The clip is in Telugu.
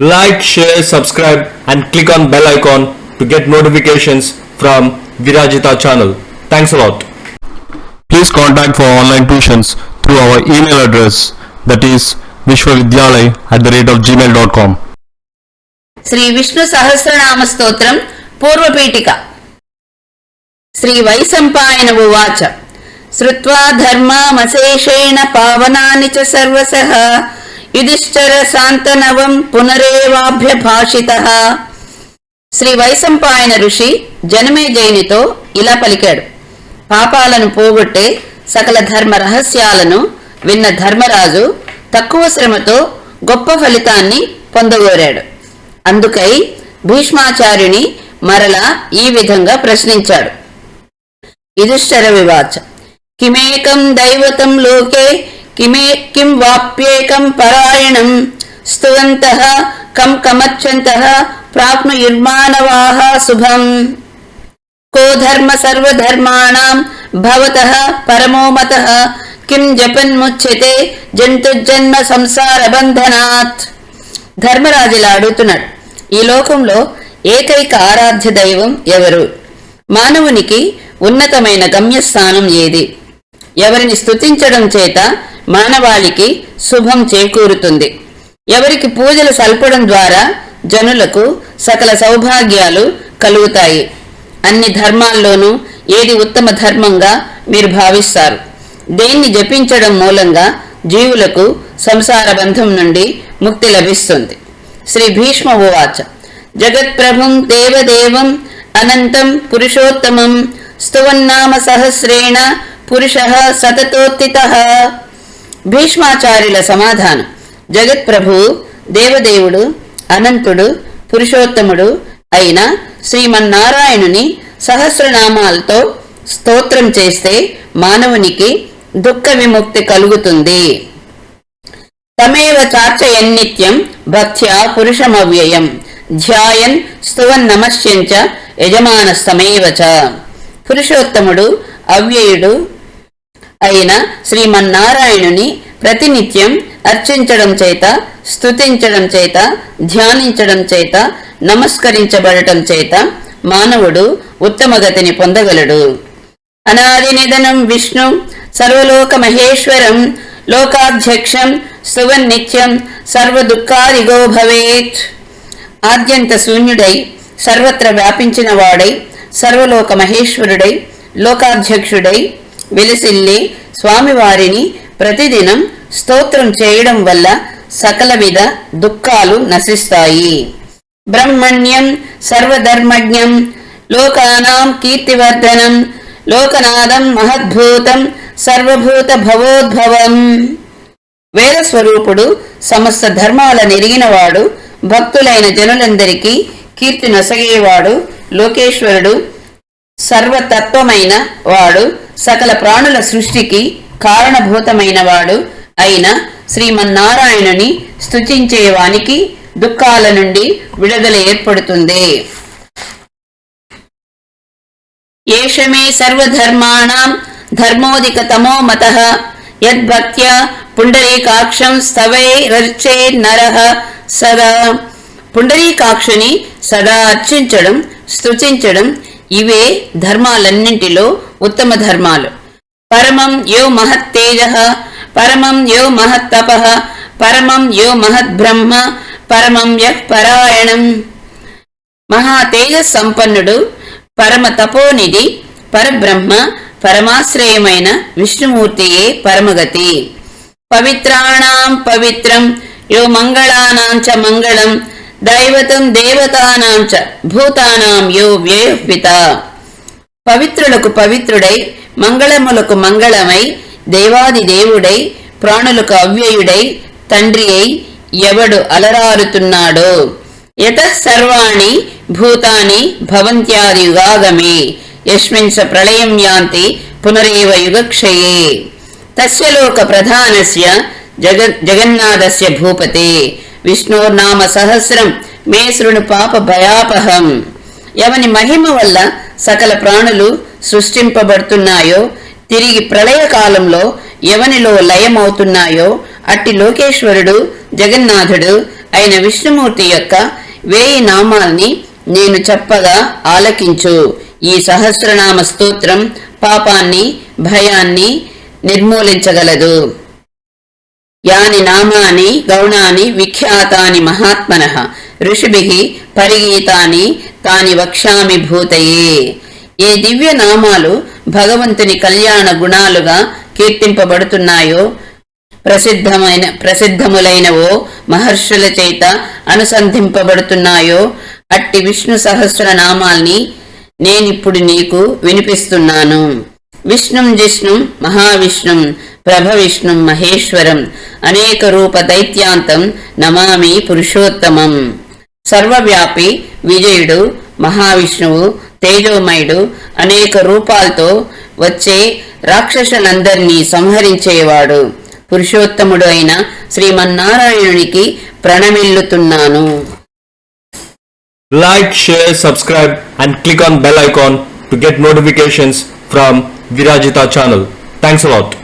Like, share, subscribe and click on bell icon to get notifications from Virajita channel. Thanks a lot. Please contact for online tuitions through our email address that is vishwavidyalay at the rate of gmail.com. Shri Vishnu Sahasranama స్తోత్రం పూర్వపీఠిక శ్రీ వైశంపాయన ఉవాచ శ్రుత్వా ధర్మామశేషేణ పావనాని చ సర్వసః యుధిష్ఠర శాంతనవం పునరేవాభ్యభాషిత. శ్రీ వైశంపాయన ఋషి జనమేజయునితో ఇలా పలికాడు. పాపాలను పోగొట్టే సకల ధర్మ రహస్యాలను విన్న ధర్మరాజు తక్కువ శ్రమతో గొప్ప ఫలితాన్ని పొందగోరాడు. అందుకై భీష్మాచార్యుని మరలా ఈ విధంగా ప్రశ్నించాడు. యుధిష్ఠర వివాచ. కిమేకం దైవతం లోకే కిమే కిం వాప్యేకం పరాయణం స్తువంతః కం కమచ్చంతః ప్రాప్నుయుర్మానవాః శుభం కో ధర్మ సర్వధర్మాణం భవతః పరమో మతః కిం జపన్ముచ్యతే జంతుజన్మ సంసార బంధనాత్ ధర్మరాజులా అడుగుతున్నాడు ఈ లోకంలో ఏకైక ఆరాధ్య దైవం ఎవరు? మానవునికి ఉన్నతమైన గమ్యస్థానం ఏది? ఎవరిని స్తుతించడం చేత మానవాళికి శుభం చేకూరుతుంది. ఎవరికి పూజలు సల్పడం ద్వారా జనులకు సకల సౌభాగ్యాలు కలుగుతాయి. అన్ని ధర్మాల్లోనూ ఏది ఉత్తమ ధర్మంగా మీరు భావిస్తారు. దేన్ని జపించడం మూలంగా జీవులకు సంసార బంధం నుండి ముక్తి లభిస్తుంది. శ్రీ భీష్మ ఉవాచ. జగత్ప్రభుం దేవదేవం అనంతం పురుషోత్తమం స్తువన్నామ సహస్రేణ పురుష సతతోత్తిత. భీష్మాచార్యుల సమాధానం. జగత్ప్రభు దేవదేవుడు అనంతుడు పురుషోత్తముడు అయిన శ్రీమన్నారాయణుని సహస్రనామాలతో స్తోత్రం చేస్తే మానవునికి దుఃఖ విముక్తి కలుగుతుంది. తమేవ చార్చయన్నిత్యం భక్త్యా పురుషమవ్యయం. ధ్యాయన్ స్తువన్ నమస్యంచ యజమానస్తమేవ పురుషోత్తముడు అవ్యయుడు అయిన శ్రీమన్నారాయణుని ప్రతినిత్యం అర్చించడం చేత స్తుతించడం చేత ధ్యానించడం చేత నమస్కరించబడటం చేత మానవుడు ఉత్తమగతిని పొందగలడు. అనాది నిధనం విష్ణు సర్వలోక మహేశ్వరం లోకాధ్యక్షం సువన్నిత్యం సర్వ దుఃఖాదిగో భవేత్. ఆద్యంత శూన్యుడై సర్వత్ర వ్యాపించిన వాడై సర్వలోక మహేశ్వరుడై లోకాధ్యక్షుడై వెలిసిల్లి స్వామివారిని ప్రతిదినం స్తోత్రం చేయడం వల్ల సకల విధ దుఃఖాలు నశిస్తాయి. బ్రహ్మణ్యం సర్వధర్మజ్ఞం లోకానాం కీర్తివర్ధనం లోకనాదం మహద్భూతం సర్వభూత భవోద్భవం. వేదస్వరూపుడు సమస్త ధర్మాల నెరిగినవాడు భక్తులైన జనులందరికీ కీర్తి నొసగేవాడు లోకేశ్వరుడు సర్వతత్వమైన వాడు సకల ప్రాణుల సృష్టికి కారణభూతమైన వాడు అయిన శ్రీమన్నారాయణుని స్తుతించేవానికి దుఃఖాల నుండి విడుదల ఏర్పడుతుంది. ఏషమే సర్వధర్మాణం ధర్మోదికతమో మత. యద్భక్త్యా పుండరీకాక్షం స్తవై రచే నర సదా. పుండరీకాక్షుని సదా అర్చించడం స్తుతించడం ఇవే ధర్మాలన్నింటిలో ఉత్తమ ధర్మాలు. పరమం యో మహత్తేజ పరమం యో మహత్తప పరమం యో మహద్బ్రహ్మ పరమం యః పరాయణం. మహాతేజ సంపన్నుడు పరమ తపోనిధి పరబ్రహ్మ పరమాశ్రయమైన విష్ణుమూర్తియే పరమగతి. పవిత్రాణం పవిత్రం యో మంగళానాం చ మంగళం దైవతం దేవతానాం చ భూతానాం యో వ్యయపిత. పవిత్రులకు పవిత్రుడై మంగళములకు మంగళమై దేవాది దేవుడై ప్రాణులకు అవ్యయుడై తండ్రి అయి ఎవడు అలరారుతున్నాడో? యత సర్వాణి భూతాని భవంత్యాది యుగాగమే. యస్మిన్ స ప్రళయం యాంతి పునరేవ యుగక్షయే. తస్య లోక ప్రధానస్య జగ జగన్నాథస్య భూపతే. విష్ణుర్నామ సహస్రం మే శృణు పాప భయాపహం. ఎవని మహిమ వల్ల సకల ప్రాణులు సృష్టింపబడుతున్నాయో తిరిగి ప్రళయ కాలంలో ఎవనిలో లయమవుతున్నాయో అట్టి లోకేశ్వరుడు జగన్నాథుడు అయిన విష్ణుమూర్తి యొక్క వేయి నామాల్ని నేను చెప్పగా ఆలకించు. ఈ సహస్రనామ స్తోత్రం పాపాన్ని భయాన్ని నిర్మూలించగలదు. యాని నామాని గౌణాని విఖ్యాతాని మహాత్మన. ఋషిభిః పరిగీతాని తాని వక్ష్యామి భూతయే. ఏ దివ్య నామాలు భగవంతుని కళ్యాణ గుణాలుగా కీర్తింపబడుతున్నాయో ప్రసిద్ధమైన ప్రసిద్ధములైనవో మహర్షుల చేత అనుసంధింపబడుతున్నాయో అట్టి విష్ణు సహస్ర నామాల్ని నేనిప్పుడు నీకు వినిపిస్తున్నాను. విష్ణుం జిష్ణుం మహావిష్ణుం ప్రభ విష్ణు మహేశ్వరం అనేక రూప దైత్యాంతం నమామి పురుషోత్తమం సర్వవ్యాపి విజయుడు మహావిష్ణువు తేజోమయుడు అనేక రూపాలతో వచ్చే రాక్షసులందరినీ సంహరించేవాడు పురుషోత్తముడు అయిన శ్రీమన్నారాయణునికి ప్రణమిల్లుతున్నాను। Like share subscribe and click on bell icon to get notifications from Virajita channel thanks a lot.